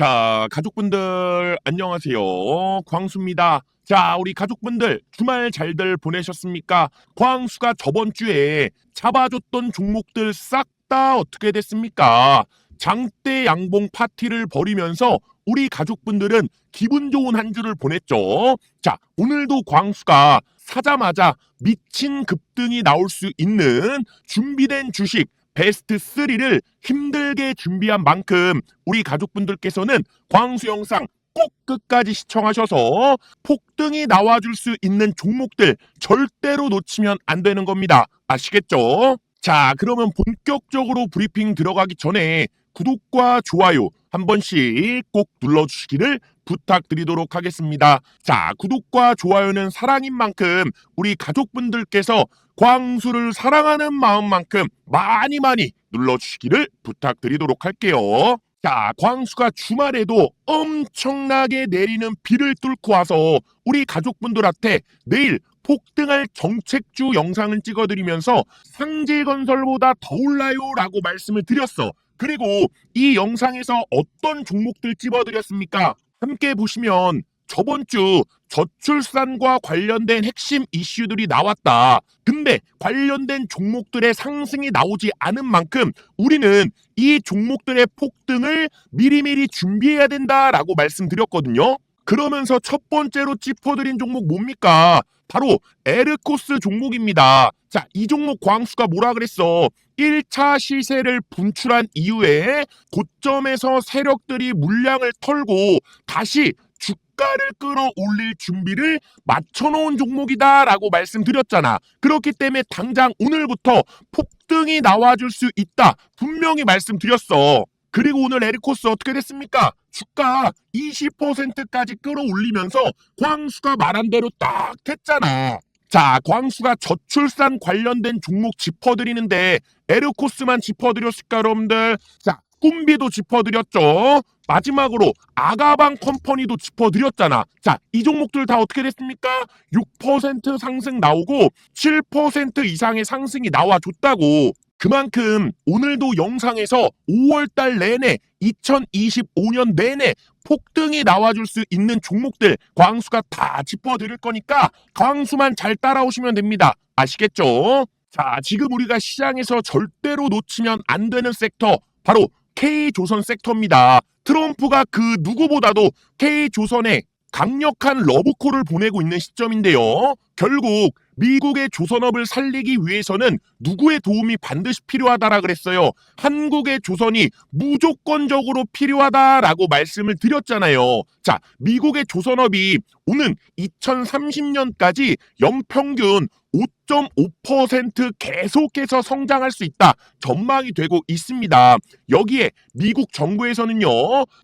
자, 가족분들 안녕하세요. 광수입니다. 자, 우리 가족분들 주말 잘들 보내셨습니까? 광수가 저번 주에 잡아줬던 종목들 싹 다 어떻게 됐습니까? 장대 양봉 파티를 벌이면서 우리 가족분들은 기분 좋은 한 주를 보냈죠. 자, 오늘도 광수가 사자마자 미친 급등이 나올 수 있는 준비된 주식 베스트 3를 힘들게 준비한 만큼 우리 가족분들께서는 광수 영상 꼭 끝까지 시청하셔서 폭등이 나와줄 수 있는 종목들 절대로 놓치면 안 되는 겁니다. 아시겠죠? 자, 그러면 본격적으로 브리핑 들어가기 전에 구독과 좋아요 한 번씩 꼭 눌러주시기를 부탁드리도록 하겠습니다. 자, 구독과 좋아요는 사랑인 만큼 우리 가족분들께서 광수를 사랑하는 마음만큼 많이 많이 눌러주시기를 부탁드리도록 할게요. 자, 광수가 주말에도 엄청나게 내리는 비를 뚫고 와서 우리 가족분들한테 내일 폭등할 정책주 영상을 찍어드리면서 상제건설보다 더 올라요라고 말씀을 드렸어. 그리고 이 영상에서 어떤 종목들 집어드렸습니까? 함께 보시면 저번 주 저출산과 관련된 핵심 이슈들이 나왔다. 근데 관련된 종목들의 상승이 나오지 않은 만큼 우리는 이 종목들의 폭등을 미리미리 준비해야 된다라고 말씀드렸거든요. 그러면서 첫 번째로 짚어드린 종목 뭡니까? 바로 에르코스 종목입니다. 자, 이 종목 광수가 뭐라 그랬어? 1차 시세를 분출한 이후에 고점에서 세력들이 물량을 털고 다시 주가를 끌어올릴 준비를 맞춰놓은 종목이다라고 말씀드렸잖아. 그렇기 때문에 당장 오늘부터 폭등이 나와줄 수 있다. 분명히 말씀드렸어. 그리고 오늘 에리코스 어떻게 됐습니까? 주가 20%까지 끌어올리면서 광수가 말한 대로 딱 됐잖아. 자, 광수가 저출산 관련된 종목 짚어드리는데 에르코스만 짚어드렸을까 여러분들? 자, 꿈비도 짚어드렸죠. 마지막으로 아가방 컴퍼니도 짚어드렸잖아. 자, 이 종목들 다 어떻게 됐습니까? 6% 상승 나오고 7% 이상의 상승이 나와줬다고. 그만큼 오늘도 영상에서 5월달 내내 2025년 내내 폭등이 나와줄 수 있는 종목들 광수가 다 짚어드릴 거니까 광수만 잘 따라오시면 됩니다. 아시겠죠? 자, 지금 우리가 시장에서 절대로 놓치면 안 되는 섹터 바로 K조선 섹터입니다. 트럼프가 그 누구보다도 K조선에 강력한 러브콜을 보내고 있는 시점인데요. 결국 미국의 조선업을 살리기 위해서는 누구의 도움이 반드시 필요하다라 그랬어요. 한국의 조선이 무조건적으로 필요하다라고 말씀을 드렸잖아요. 자, 미국의 조선업이 오는 2030년까지 연평균 5.5% 계속해서 성장할 수 있다. 전망이 되고 있습니다. 여기에 미국 정부에서는요,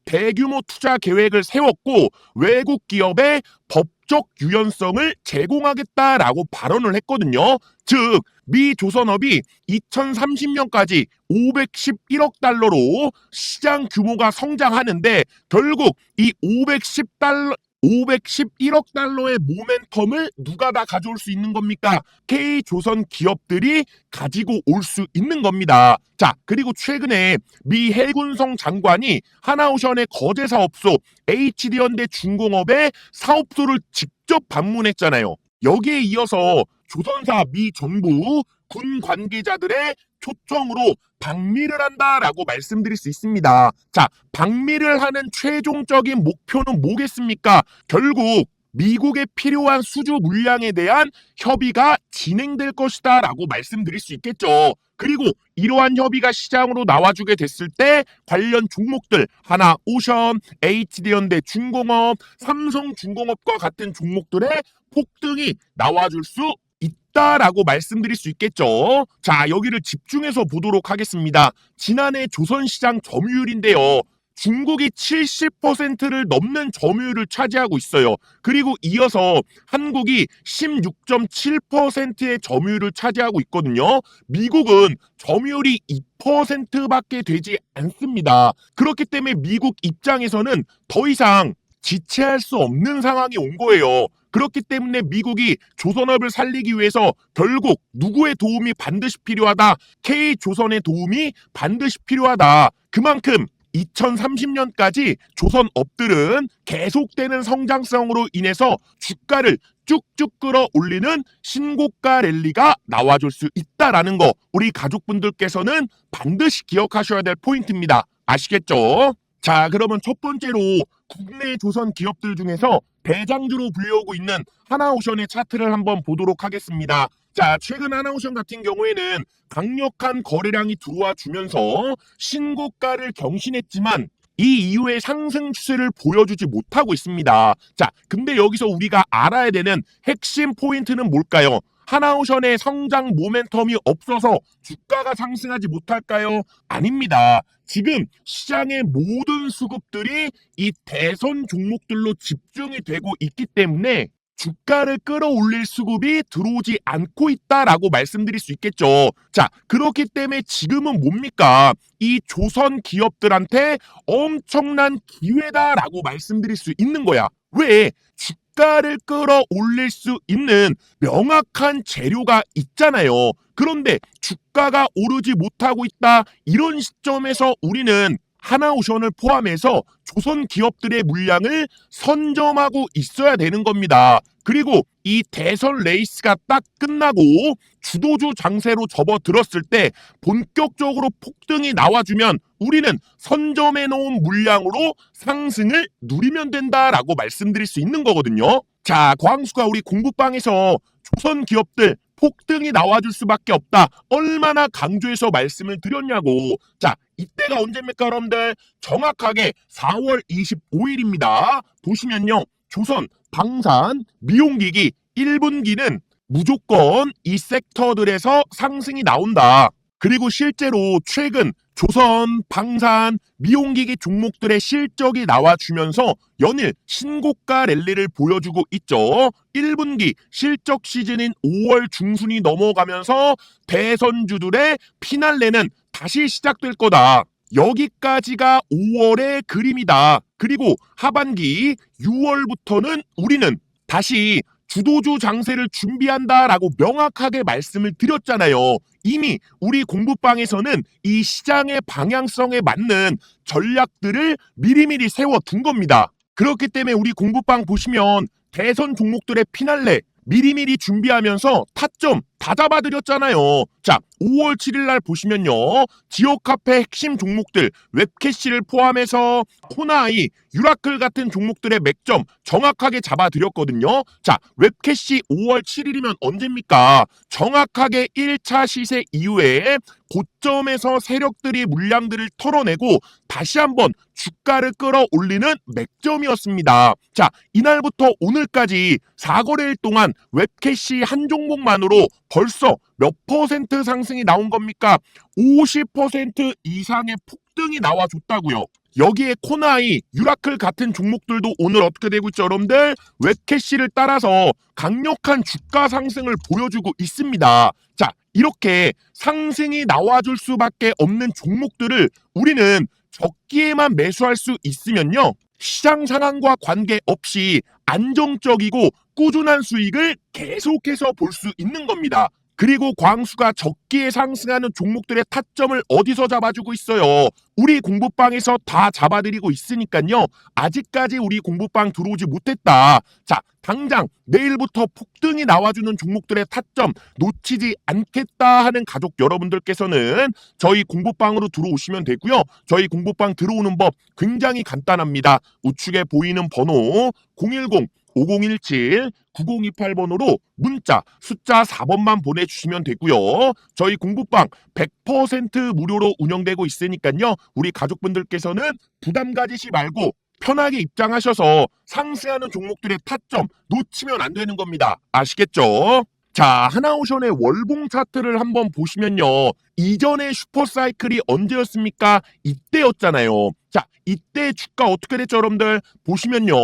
대규모 투자 계획을 세웠고, 외국 기업의 법 적 유연성을 제공하겠다라고 발언을 했거든요. 즉, 미 조선업이 2030년까지 511억 달러로 시장 규모가 성장하는데, 결국 이 510달러, 511억 달러의 모멘텀을 누가 다 가져올 수 있는 겁니까? K조선 기업들이 가지고 올 수 있는 겁니다. 자, 그리고 최근에 미 해군성 장관이 하나오션의 거제 사업소 HD현대 중공업의 사업소를 직접 방문했잖아요. 여기에 이어서 조선사 미 정부 군 관계자들의 초청으로 방미를 한다라고 말씀드릴 수 있습니다. 자, 방미를 하는 최종적인 목표는 뭐겠습니까? 결국 미국에 필요한 수주 물량에 대한 협의가 진행될 것이다 라고 말씀드릴 수 있겠죠. 그리고 이러한 협의가 시장으로 나와주게 됐을 때 관련 종목들 하나 오션, HD현대 중공업, 삼성중공업과 같은 종목들의 폭등이 나와줄 수 있다라고 말씀드릴 수 있겠죠. 자, 여기를 집중해서 보도록 하겠습니다. 지난해 조선시장 점유율인데요. 중국이 70%를 넘는 점유율을 차지하고 있어요. 그리고 이어서 한국이 16.7%의 점유율을 차지하고 있거든요. 미국은 점유율이 2%밖에 되지 않습니다. 그렇기 때문에 미국 입장에서는 더 이상 지체할 수 없는 상황이 온 거예요. 그렇기 때문에 미국이 조선업을 살리기 위해서 결국 누구의 도움이 반드시 필요하다. K조선의 도움이 반드시 필요하다. 그만큼 2030년까지 조선 업들은 계속되는 성장성으로 인해서 주가를 쭉쭉 끌어올리는 신고가 랠리가 나와줄 수 있다라는 거 우리 가족분들께서는 반드시 기억하셔야 될 포인트입니다. 아시겠죠? 자, 그러면 첫 번째로 국내 조선 기업들 중에서 대장주로 불려오고 있는 하나오션의 차트를 한번 보도록 하겠습니다. 자, 최근 하나오션 같은 경우에는 강력한 거래량이 들어와 주면서 신고가를 경신했지만 이 이후의 상승 추세를 보여주지 못하고 있습니다. 자, 근데 여기서 우리가 알아야 되는 핵심 포인트는 뭘까요? 하나오션의 성장 모멘텀이 없어서 주가가 상승하지 못할까요? 아닙니다. 지금 시장의 모든 수급들이 이 대선 종목들로 집중이 되고 있기 때문에 주가를 끌어올릴 수급이 들어오지 않고 있다라고 말씀드릴 수 있겠죠. 자, 그렇기 때문에 지금은 뭡니까? 이 조선 기업들한테 엄청난 기회다라고 말씀드릴 수 있는 거야. 왜? 주 가를 끌어올릴 수 있는 명확한 재료가 있잖아요. 그런데 주가가 오르지 못하고 있다. 이런 시점에서 우리는 하나오션을 포함해서 조선 기업들의 물량을 선점하고 있어야 되는 겁니다. 그리고 이 대선 레이스가 딱 끝나고 주도주 장세로 접어들었을 때 본격적으로 폭등이 나와주면 우리는 선점해 놓은 물량으로 상승을 누리면 된다라고 말씀드릴 수 있는 거거든요. 자, 광수가 우리 공부방에서 조선 기업들 폭등이 나와줄 수밖에 없다. 얼마나 강조해서 말씀을 드렸냐고. 자, 이때가 언제입니까, 여러분들? 정확하게 4월 25일입니다. 보시면요. 조선, 방산, 미용기기 1분기는 무조건 이 섹터들에서 상승이 나온다. 그리고 실제로 최근 조선, 방산, 미용기기 종목들의 실적이 나와주면서 연일 신고가 랠리를 보여주고 있죠. 1분기 실적 시즌인 5월 중순이 넘어가면서 대선주들의 피날레는 다시 시작될 거다. 여기까지가 5월의 그림이다. 그리고 하반기 6월부터는 우리는 다시 주도주 장세를 준비한다라고 명확하게 말씀을 드렸잖아요. 이미 우리 공부방에서는 이 시장의 방향성에 맞는 전략들을 미리미리 세워둔 겁니다. 그렇기 때문에 우리 공부방 보시면 대선 종목들의 피날레 미리미리 준비하면서 타점 다 잡아드렸잖아요. 자, 5월 7일 날 보시면요. 지역 카페 핵심 종목들 웹캐시를 포함해서 코나이, 유라클 같은 종목들의 맥점 정확하게 잡아드렸거든요. 자, 웹캐시 5월 7일이면 언제입니까? 정확하게 1차 시세 이후에 고점에서 세력들이 물량들을 털어내고 다시 한번 주가를 끌어올리는 맥점이었습니다. 자, 이날부터 오늘까지 4거래일 동안 웹캐시 한 종목만으로 벌써 몇 퍼센트 상승이 나온 겁니까? 50% 이상의 폭등이 나와줬다고요. 여기에 코나이, 유라클 같은 종목들도 오늘 어떻게 되고 있죠, 여러분들? 웹캐시를 따라서 강력한 주가 상승을 보여주고 있습니다. 자, 이렇게 상승이 나와줄 수밖에 없는 종목들을 우리는 적기에만 매수할 수 있으면요. 시장 상황과 관계없이 안정적이고 꾸준한 수익을 계속해서 볼 수 있는 겁니다. 그리고 광수가 적기에 상승하는 종목들의 타점을 어디서 잡아주고 있어요? 우리 공부방에서 다 잡아드리고 있으니까요. 아직까지 우리 공부방 들어오지 못했다. 자, 당장 내일부터 폭등이 나와주는 종목들의 타점 놓치지 않겠다 하는 가족 여러분들께서는 저희 공부방으로 들어오시면 되고요. 저희 공부방 들어오는 법 굉장히 간단합니다. 우측에 보이는 번호 010 5017 9028번으로 문자 숫자 4번만 보내주시면 되고요. 저희 공부방 100% 무료로 운영되고 있으니까요. 우리 가족분들께서는 부담 가지시 말고 편하게 입장하셔서 상승하는 종목들의 타점 놓치면 안 되는 겁니다. 아시겠죠? 자, 하나오션의 월봉 차트를 한번 보시면요. 이전의 슈퍼사이클이 언제였습니까? 이때였잖아요. 자, 이때 주가 어떻게 됐죠, 여러분들? 보시면요.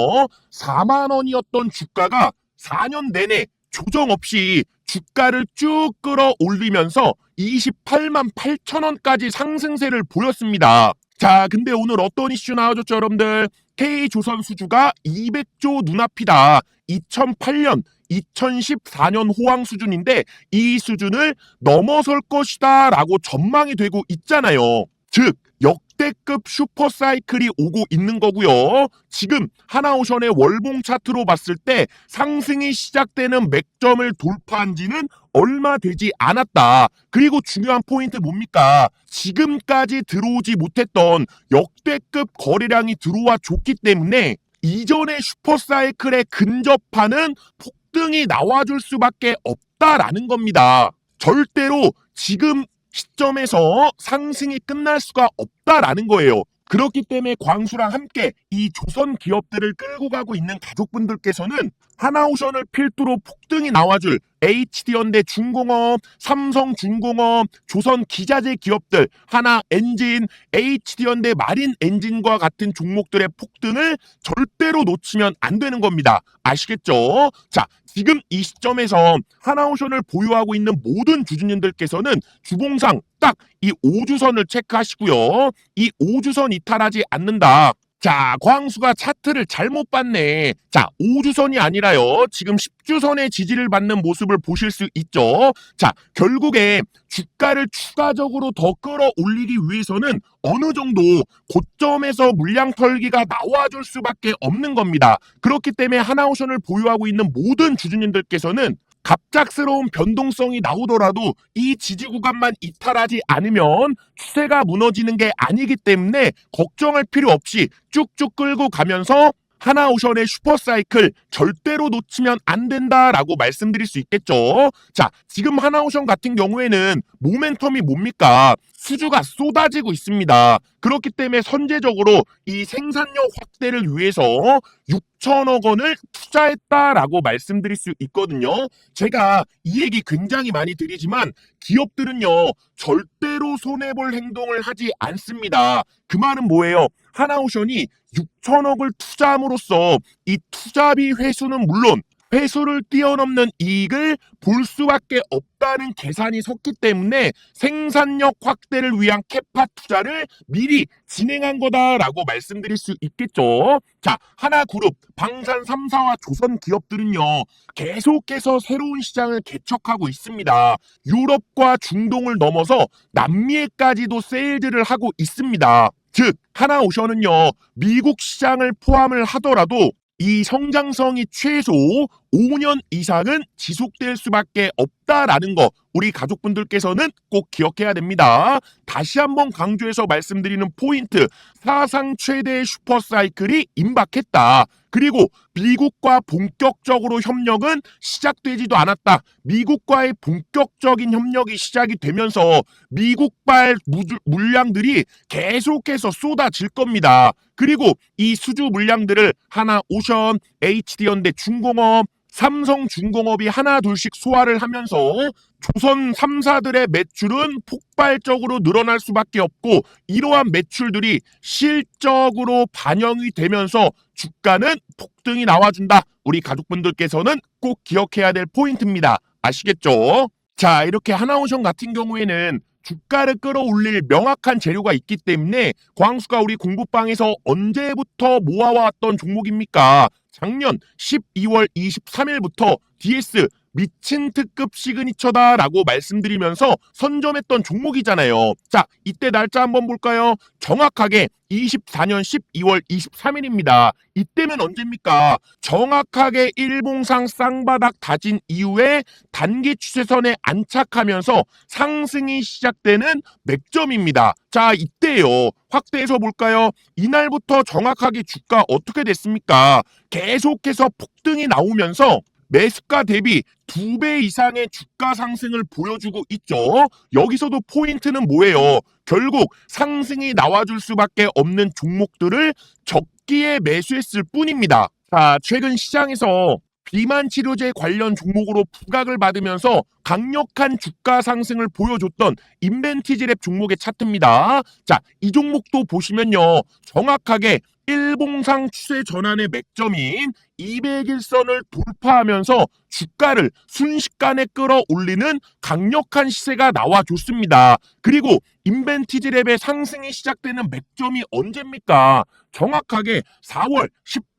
4만 원이었던 주가가 4년 내내 조정 없이 주가를 쭉 끌어올리면서 28만 8천 원까지 상승세를 보였습니다. 자, 근데 오늘 어떤 이슈 나와줬죠, 여러분들? K조선 수주가 200조 눈앞이다. 2008년, 2014년 호황 수준인데 이 수준을 넘어설 것이다 라고 전망이 되고 있잖아요. 즉, 역대 역대급 슈퍼사이클이 오고 있는 거고요. 지금 하나오션의 월봉 차트로 봤을 때 상승이 시작되는 맥점을 돌파한 지는 얼마 되지 않았다. 그리고 중요한 포인트 뭡니까? 지금까지 들어오지 못했던 역대급 거래량이 들어와 줬기 때문에 이전의 슈퍼사이클에 근접하는 폭 등이 나와줄 수밖에 없다라는 겁니다. 절대로 지금 시점에서 상승이 끝날 수가 없다라는 거예요. 그렇기 때문에 광수랑 함께 이 조선 기업들을 끌고 가고 있는 가족분들께서는 하나오션을 필두로 폭등이 나와줄 HD현대 중공업, 삼성중공업, 조선 기자재 기업들, 하나 엔진, HD현대 마린 엔진과 같은 종목들의 폭등을 절대로 놓치면 안 되는 겁니다. 아시겠죠? 자, 지금 이 시점에서 하나오션을 보유하고 있는 모든 주주님들께서는 주봉상 딱 이 5주선을 체크하시고요. 이 5주선 이탈하지 않는다. 자, 광수가 차트를 잘못 봤네. 자, 5주선이 아니라요. 지금 10주선의 지지를 받는 모습을 보실 수 있죠. 자, 결국에 주가를 추가적으로 더 끌어올리기 위해서는 어느 정도 고점에서 물량 털기가 나와줄 수밖에 없는 겁니다. 그렇기 때문에 하나오션을 보유하고 있는 모든 주주님들께서는 갑작스러운 변동성이 나오더라도 이 지지 구간만 이탈하지 않으면 추세가 무너지는 게 아니기 때문에 걱정할 필요 없이 쭉쭉 끌고 가면서 하나오션의 슈퍼사이클 절대로 놓치면 안 된다라고 말씀드릴 수 있겠죠. 자, 지금 하나오션 같은 경우에는 모멘텀이 뭡니까? 수주가 쏟아지고 있습니다. 그렇기 때문에 선제적으로 이 생산력 확대를 위해서 6천억 원을 투자했다라고 말씀드릴 수 있거든요. 제가 이 얘기 굉장히 많이 드리지만 기업들은요 절대로 손해볼 행동을 하지 않습니다. 그 말은 뭐예요? 하나오션이 6천억을 투자함으로써 이 투자비 회수는 물론 회수를 뛰어넘는 이익을 볼 수밖에 없다는 계산이 섰기 때문에 생산력 확대를 위한 캐파 투자를 미리 진행한 거다라고 말씀드릴 수 있겠죠. 자, 하나그룹, 방산 3사와 조선 기업들은요, 계속해서 새로운 시장을 개척하고 있습니다. 유럽과 중동을 넘어서 남미에까지도 세일즈를 하고 있습니다. 즉, 하나오션은요, 미국 시장을 포함을 하더라도 이 성장성이 최소 5년 이상은 지속될 수밖에 없다라는 거 우리 가족분들께서는 꼭 기억해야 됩니다. 다시 한번 강조해서 말씀드리는 포인트 사상 최대의 슈퍼사이클이 임박했다. 그리고 미국과 본격적으로 협력은 시작되지도 않았다. 미국과의 본격적인 협력이 시작이 되면서 미국발 무- 물량들이 계속해서 쏟아질 겁니다. 그리고 이 수주 물량들을 하나 오션, HD현대 중공업, 삼성 중공업이 하나 둘씩 소화를 하면서 조선 3사들의 매출은 폭발적으로 늘어날 수밖에 없고 이러한 매출들이 실적으로 반영이 되면서 주가는 폭등이 나와준다. 우리 가족분들께서는 꼭 기억해야 될 포인트입니다. 아시겠죠? 자, 이렇게 하나오션 같은 경우에는 주가를 끌어올릴 명확한 재료가 있기 때문에 광수가 우리 공부방에서 언제부터 모아왔던 종목입니까? 작년 12월 23일부터 DS 미친 특급 시그니처다라고 말씀드리면서 선점했던 종목이잖아요. 자, 이때 날짜 한번 볼까요? 정확하게 24년 12월 23일입니다. 이때면 언제입니까? 정확하게 일봉상 쌍바닥 다진 이후에 단기 추세선에 안착하면서 상승이 시작되는 맥점입니다. 자, 이때요. 확대해서 볼까요? 이날부터 정확하게 주가 어떻게 됐습니까? 계속해서 폭등이 나오면서 매수가 대비 두 배 이상의 주가 상승을 보여주고 있죠. 여기서도 포인트는 뭐예요? 결국 상승이 나와줄 수밖에 없는 종목들을 적기에 매수했을 뿐입니다. 자, 최근 시장에서 비만 치료제 관련 종목으로 부각을 받으면서 강력한 주가 상승을 보여줬던 인벤티지랩 종목의 차트입니다. 자, 이 종목도 보시면요. 정확하게 일봉상 추세 전환의 맥점인 200일선을 돌파하면서 주가를 순식간에 끌어올리는 강력한 시세가 나와줬습니다. 그리고 인벤티지랩의 상승이 시작되는 맥점이 언제입니까? 정확하게 4월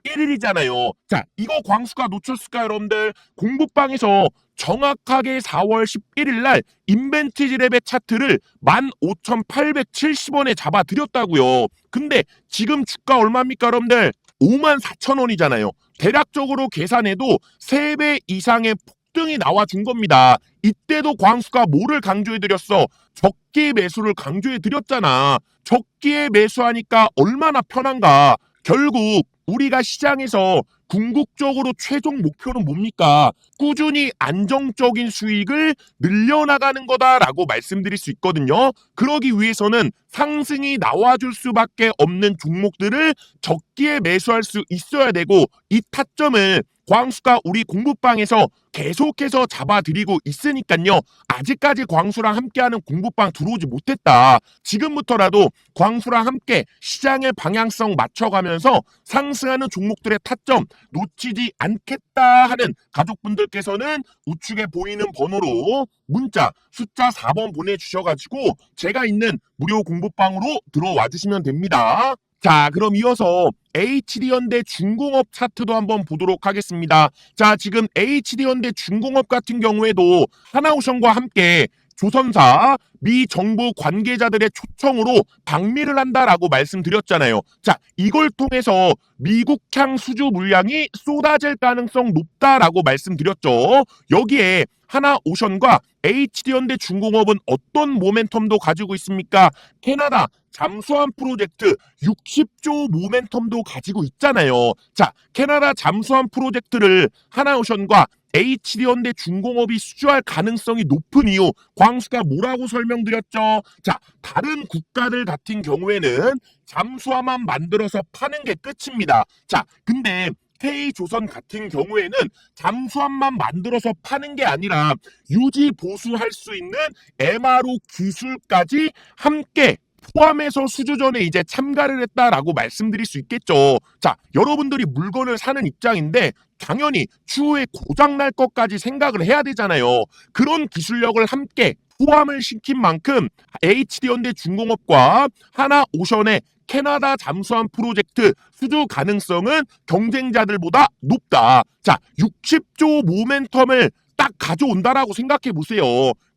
11일이잖아요. 자, 이거 광수가 놓쳤을까요, 여러분들? 공부방에서 정확하게 4월 11일 날 인벤티지 랩의 차트를 15,870원에 잡아드렸다고요. 근데 지금 주가 얼마입니까, 여러분들? 54,000원이잖아요. 대략적으로 계산해도 3배 이상의 폭등이 나와준 겁니다. 이때도 광수가 뭐를 강조해드렸어? 적기 매수를 강조해드렸잖아. 적기에 매수하니까 얼마나 편한가? 결국 우리가 시장에서 궁극적으로 최종 목표는 뭡니까? 꾸준히 안정적인 수익을 늘려나가는 거다라고 말씀드릴 수 있거든요. 그러기 위해서는 상승이 나와줄 수밖에 없는 종목들을 적기에 매수할 수 있어야 되고 이 타점을 광수가 우리 공부방에서 계속해서 잡아드리고 있으니까요. 아직까지 광수랑 함께하는 공부방 들어오지 못했다. 지금부터라도 광수랑 함께 시장의 방향성 맞춰가면서 상승하는 종목들의 타점 놓치지 않겠다 하는 가족분들께서는 우측에 보이는 번호로 문자 숫자 4번 보내주셔가지고 제가 있는 무료 공부방으로 들어와 주시면 됩니다. 자, 그럼 이어서 HD현대 중공업 차트도 한번 보도록 하겠습니다. 자, 지금 HD현대 중공업 같은 경우에도 하나오션과 함께 조선사 미 정부 관계자들의 초청으로 방미를 한다라고 말씀드렸잖아요. 자, 이걸 통해서 미국향 수주 물량이 쏟아질 가능성 높다라고 말씀드렸죠. 여기에 하나 오션과 HD현대 중공업은 어떤 모멘텀도 가지고 있습니까? 캐나다 잠수함 프로젝트 60조 모멘텀도 가지고 있잖아요. 자, 캐나다 잠수함 프로젝트를 하나오션과 HD현대 중공업이 수주할 가능성이 높은 이유 광수가 뭐라고 설명 드렸죠? 자, 다른 국가들 같은 경우에는 잠수함만 만들어서 파는 게 끝입니다. 자, 근데 K조선 같은 경우에는 잠수함만 만들어서 파는 게 아니라 유지 보수할 수 있는 MRO 기술까지 함께 포함해서 수주전에 이제 참가를 했다라고 말씀드릴 수 있겠죠. 자, 여러분들이 물건을 사는 입장인데 당연히 추후에 고장 날 것까지 생각을 해야 되잖아요. 그런 기술력을 함께 포함을 시킨 만큼 HD현대 중공업과 하나 오션의 캐나다 잠수함 프로젝트 수주 가능성은 경쟁자들보다 높다. 자, 60조 모멘텀을 딱 가져온다라고 생각해 보세요.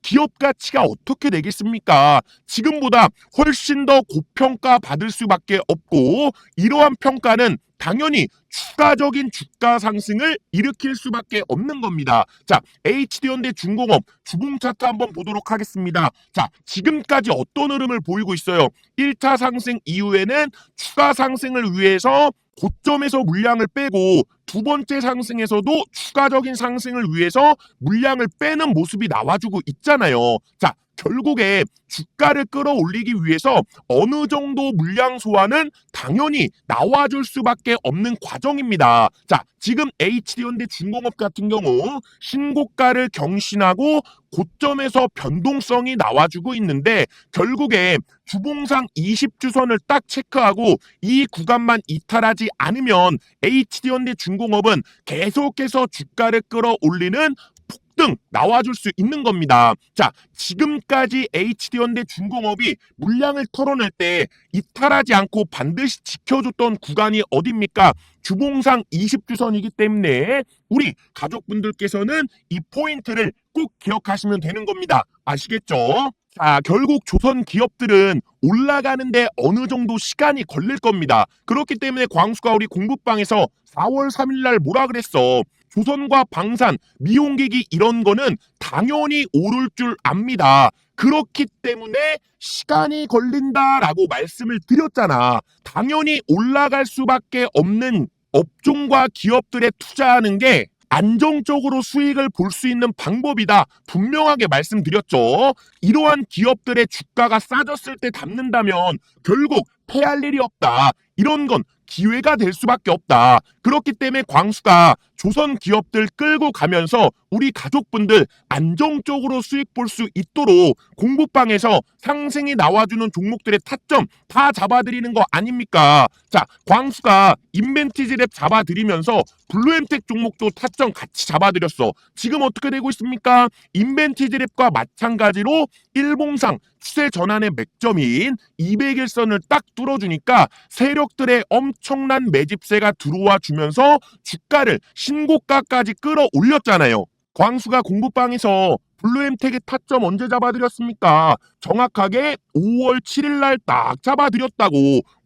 기업 가치가 어떻게 되겠습니까? 지금보다 훨씬 더 고평가 받을 수밖에 없고 이러한 평가는 당연히 추가적인 주가 상승을 일으킬 수밖에 없는 겁니다. 자, HD현대 중공업 주봉 차트 한번 보도록 하겠습니다. 자, 지금까지 어떤 흐름을 보이고 있어요? 1차 상승 이후에는 추가 상승을 위해서 고점에서 물량을 빼고 두 번째 상승에서도 추가적인 상승을 위해서 물량을 빼는 모습이 나와주고 있잖아요. 자, 결국에 주가를 끌어올리기 위해서 어느 정도 물량 소화는 당연히 나와줄 수밖에 없는 과정입니다. 자, 지금 HD현대 중공업 같은 경우 신고가를 경신하고 고점에서 변동성이 나와주고 있는데 결국에 주봉상 20주선을 딱 체크하고 이 구간만 이탈하지 않으면 HD현대 중공업은 계속해서 주가를 끌어올리는 폭등 나와줄 수 있는 겁니다. 자, 지금까지 HD현대 중공업이 물량을 털어낼 때 이탈하지 않고 반드시 지켜줬던 구간이 어딥니까? 주봉상 20주선이기 때문에 우리 가족분들께서는 이 포인트를 꼭 기억하시면 되는 겁니다. 아시겠죠? 자, 결국 조선 기업들은 올라가는데 어느 정도 시간이 걸릴 겁니다. 그렇기 때문에 광수가 우리 공부방에서 4월 3일 날 뭐라 그랬어? 조선과 방산, 미용기기 이런 거는 당연히 오를 줄 압니다. 그렇기 때문에 시간이 걸린다라고 말씀을 드렸잖아. 당연히 올라갈 수밖에 없는 업종과 기업들에 투자하는 게 안정적으로 수익을 볼 수 있는 방법이다. 분명하게 말씀드렸죠. 이러한 기업들의 주가가 싸졌을 때 담는다면 결국 패할 일이 없다. 이런 건 기회가 될 수밖에 없다. 그렇기 때문에 광수가 조선 기업들 끌고 가면서 우리 가족분들 안정적으로 수익 볼 수 있도록 공부방에서 상승이 나와주는 종목들의 타점 다 잡아드리는 거 아닙니까? 자, 광수가 인벤티지랩 잡아드리면서 블루엠텍 종목도 타점 같이 잡아드렸어. 지금 어떻게 되고 있습니까? 인벤티지랩과 마찬가지로 일봉상 추세 전환의 맥점인 200일선을 딱 뚫어주니까 세력 세력들의 엄청 난 매집세가 들어와 주면서 주가를 신고가까지 끌어올렸잖아요. 광수가 공부방에서 블루엠텍의 타점 언제 잡아드렸습니까? 정확하게 5월 7일 날 딱 잡아드렸다고.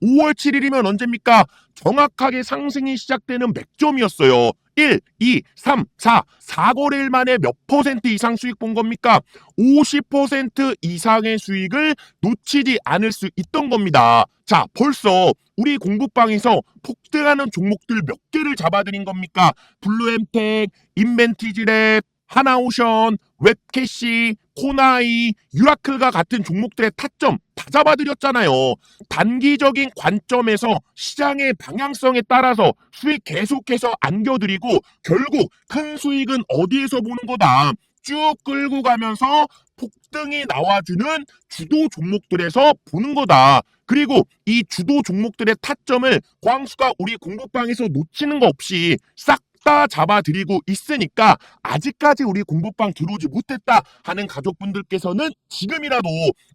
5월 7일이면 언제입니까? 정확하게 상승이 시작되는 맥점이었어요. 1, 2, 3, 4, 4거래일 만에 몇 퍼센트 이상 수익 본 겁니까? 50% 이상의 수익을 놓치지 않을 수 있던 겁니다. 자, 벌써 우리 공부방에서 폭등하는 종목들 몇 개를 잡아드린 겁니까? 블루엠텍, 인벤티지랩, 하나오션, 웹캐시, 코나이, 유라클과 같은 종목들의 타점 다 잡아드렸잖아요. 단기적인 관점에서 시장의 방향성에 따라서 수익 계속해서 안겨드리고 결국 큰 수익은 어디에서 보는 거다. 쭉 끌고 가면서 폭등이 나와주는 주도 종목들에서 보는 거다. 그리고 이 주도 종목들의 타점을 광수가 우리 공부방에서 놓치는 거 없이 싹 다 잡아드리고 있으니까 아직까지 우리 공부방 들어오지 못했다 하는 가족분들께서는 지금이라도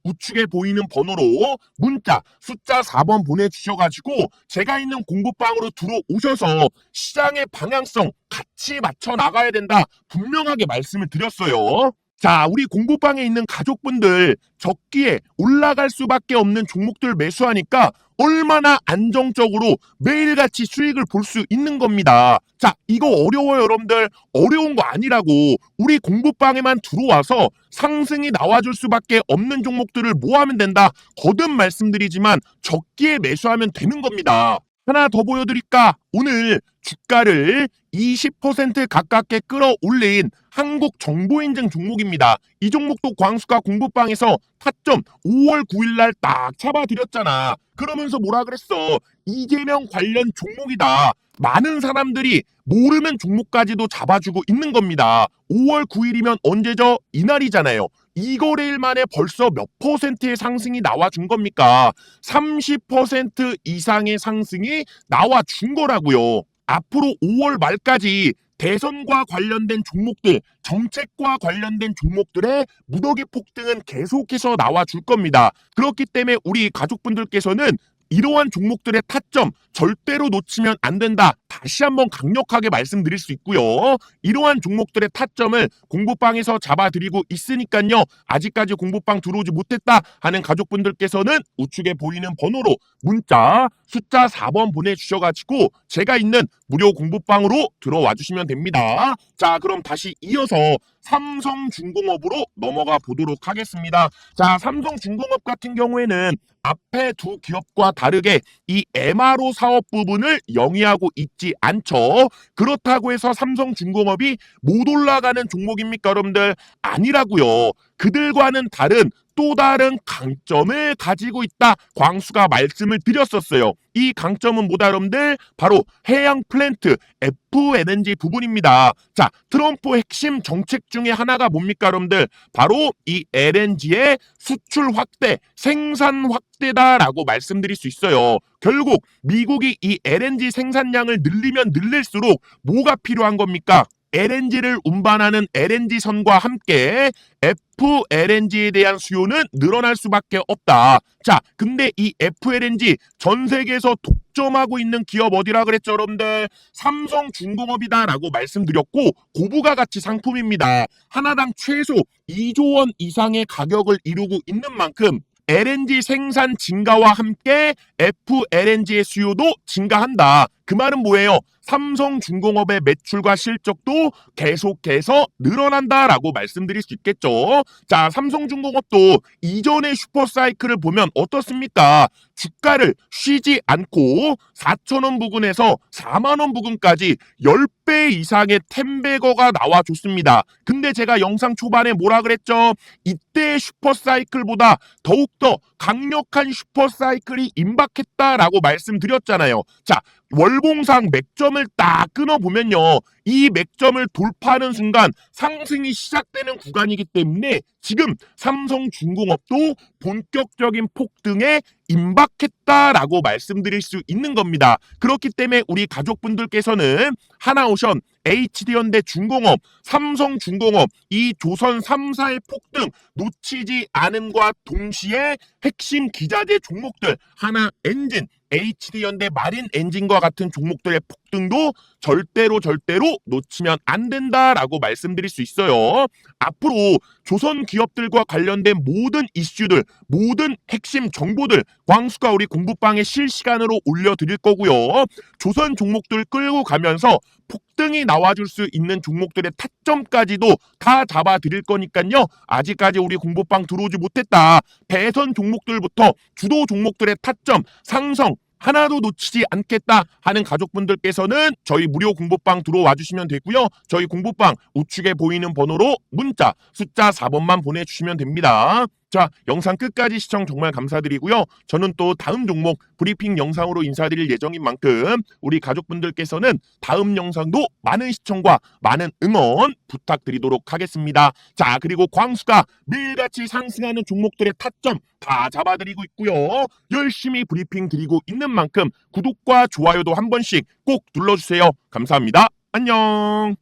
우측에 보이는 번호로 문자 숫자 4번 보내주셔가지고 제가 있는 공부방으로 들어오셔서 시장의 방향성 같이 맞춰 나가야 된다 분명하게 말씀을 드렸어요. 자, 우리 공부방에 있는 가족분들 적기에 올라갈 수밖에 없는 종목들 매수하니까 얼마나 안정적으로 매일같이 수익을 볼 수 있는 겁니다. 자, 이거 어려워요, 여러분들. 어려운 거 아니라고. 우리 공부방에만 들어와서 상승이 나와줄 수밖에 없는 종목들을 뭐 하면 된다. 거듭 말씀드리지만 적기에 매수하면 되는 겁니다. 하나 더 보여드릴까? 오늘 주가를 20% 가깝게 끌어올린 한국 정보인증 종목입니다. 이 종목도 광수가 공부방에서 타점 5월 9일 날 딱 잡아드렸잖아. 그러면서 뭐라 그랬어? 이재명 관련 종목이다. 많은 사람들이 모르는 종목까지도 잡아주고 있는 겁니다. 5월 9일이면 언제죠? 이날이잖아요. 이거래일 만에 벌써 몇 퍼센트의 상승이 나와준 겁니까? 30% 이상의 상승이 나와준 거라고요. 앞으로 5월 말까지 대선과 관련된 종목들, 정책과 관련된 종목들의 무더기 폭등은 계속해서 나와줄 겁니다. 그렇기 때문에 우리 가족분들께서는 이러한 종목들의 타점 절대로 놓치면 안 된다. 다시 한번 강력하게 말씀드릴 수 있고요. 이러한 종목들의 타점을 공부방에서 잡아드리고 있으니까요. 아직까지 공부방 들어오지 못했다 하는 가족분들께서는 우측에 보이는 번호로 문자 숫자 4번 보내주셔가지고 제가 있는 무료 공부방으로 들어와 주시면 됩니다. 자, 그럼 다시 이어서 삼성중공업으로 넘어가 보도록 하겠습니다. 자, 삼성중공업 같은 경우에는 앞에 두 기업과 다르게 이 MRO 사업 부분을 영위하고 있지 않죠. 그렇다고 해서 삼성중공업이 못 올라가는 종목입니까, 여러분들? 아니라고요. 그들과는 다른 또 다른 강점을 가지고 있다. 광수가 말씀을 드렸었어요. 이 강점은 뭐다, 여러분들? 바로 해양 플랜트 FNG 부분입니다. 자, 트럼프 핵심 정책 중에 하나가 뭡니까, 여러분들? 바로 이 LNG의 수출 확대, 생산 확대다라고 말씀드릴 수 있어요. 결국 미국이 이 LNG 생산량을 늘리면 늘릴수록 뭐가 필요한 겁니까? LNG를 운반하는 LNG선과 함께 FLNG에 대한 수요는 늘어날 수밖에 없다. 자, 근데 이 FLNG 전 세계에서 독점하고 있는 기업 어디라 그랬죠, 여러분들? 삼성 중공업이다라고 말씀드렸고 고부가 가치 상품입니다. 하나당 최소 2조 원 이상의 가격을 이루고 있는 만큼 LNG 생산 증가와 함께 FLNG의 수요도 증가한다. 그 말은 뭐예요? 삼성중공업의 매출과 실적도 계속해서 늘어난다라고 말씀드릴 수 있겠죠. 자, 삼성중공업도 이전의 슈퍼사이클을 보면 어떻습니까? 주가를 쉬지 않고 4천원 부근에서 4만원 부근까지 10배 이상의 템베거가 나와줬습니다. 근데 제가 영상 초반에 뭐라 그랬죠? 이때 슈퍼사이클보다 더욱더 강력한 슈퍼사이클이 임박했다라고 말씀드렸잖아요. 자, 월봉상 맥점을 딱 끊어보면요. 이 맥점을 돌파하는 순간 상승이 시작되는 구간이기 때문에 지금 삼성중공업도 본격적인 폭등에 임박했다라고 말씀드릴 수 있는 겁니다. 그렇기 때문에 우리 가족분들께서는 하나오션, HD현대 중공업, 삼성중공업 이 조선 3사의 폭등 놓치지 않음과 동시에 핵심 기자재 종목들 하나 엔진, HD현대 마린 엔진과 같은 종목들의 폭등도 절대로 절대로 놓치면 안 된다라고 말씀드릴 수 있어요. 앞으로 조선 기업들과 관련된 모든 이슈들, 모든 핵심 정보들 광수가 우리 공부방에 실시간으로 올려드릴 거고요. 조선 종목들 끌고 가면서 폭등이 나와줄 수 있는 종목들의 타점까지도 다 잡아드릴 거니까요. 아직까지 우리 공부방 들어오지 못했다. 대선 종목들부터 주도 종목들의 타점, 상성, 하나도 놓치지 않겠다 하는 가족분들께서는 저희 무료 공부방 들어와 주시면 되고요. 저희 공부방 우측에 보이는 번호로 문자 숫자 4번만 보내주시면 됩니다. 자, 영상 끝까지 시청 정말 감사드리고요. 저는 또 다음 종목 브리핑 영상으로 인사드릴 예정인 만큼 우리 가족분들께서는 다음 영상도 많은 시청과 많은 응원 부탁드리도록 하겠습니다. 자, 그리고 광수가 매일같이 상승하는 종목들의 타점 다 잡아드리고 있고요. 열심히 브리핑 드리고 있는 만큼 구독과 좋아요도 한 번씩 꼭 눌러주세요. 감사합니다. 안녕.